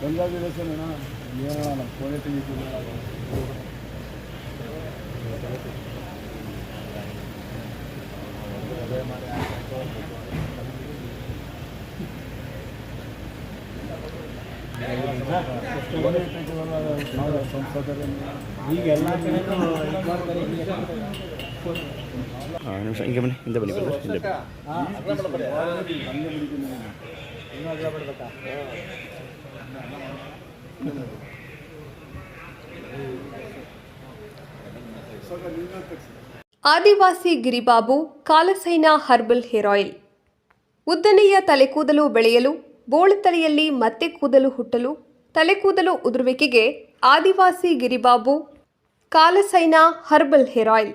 Congratulation ಅಣ್ಣ ಏನೋ ನಮ್ಮ ತೆಗಿವಲ್ಲ ನಾವು ಸಂಸದರು ಈಗ ಎಲ್ಲ ನಿಮಿಷ, ಹಿಂಗೆ ಬನ್ನಿ, ಹಿಂದೆ ಬನ್ನಿ ಬರ್ತಾರೆ ಹಿಂದೆ ಆದಿವಾಸಿ ಗಿರಿಬಾಬು, ಕಾಲಸೈನ ಹರ್ಬಲ್ ಹೇರ್ ಆಯಿಲ್. ಉದ್ದನೆಯ ತಲೆಕೂದಲು ಬೆಳೆಯಲು, ಬೋಳುತಲೆಯಲ್ಲಿ ಮತ್ತೆ ಕೂದಲು ಹುಟ್ಟಲು, ತಲೆಕೂದಲು ಉದುರುವಿಕೆಗೆ ಆದಿವಾಸಿ ಗಿರಿಬಾಬು, ಕಾಲಸೈನ herbal hair oil.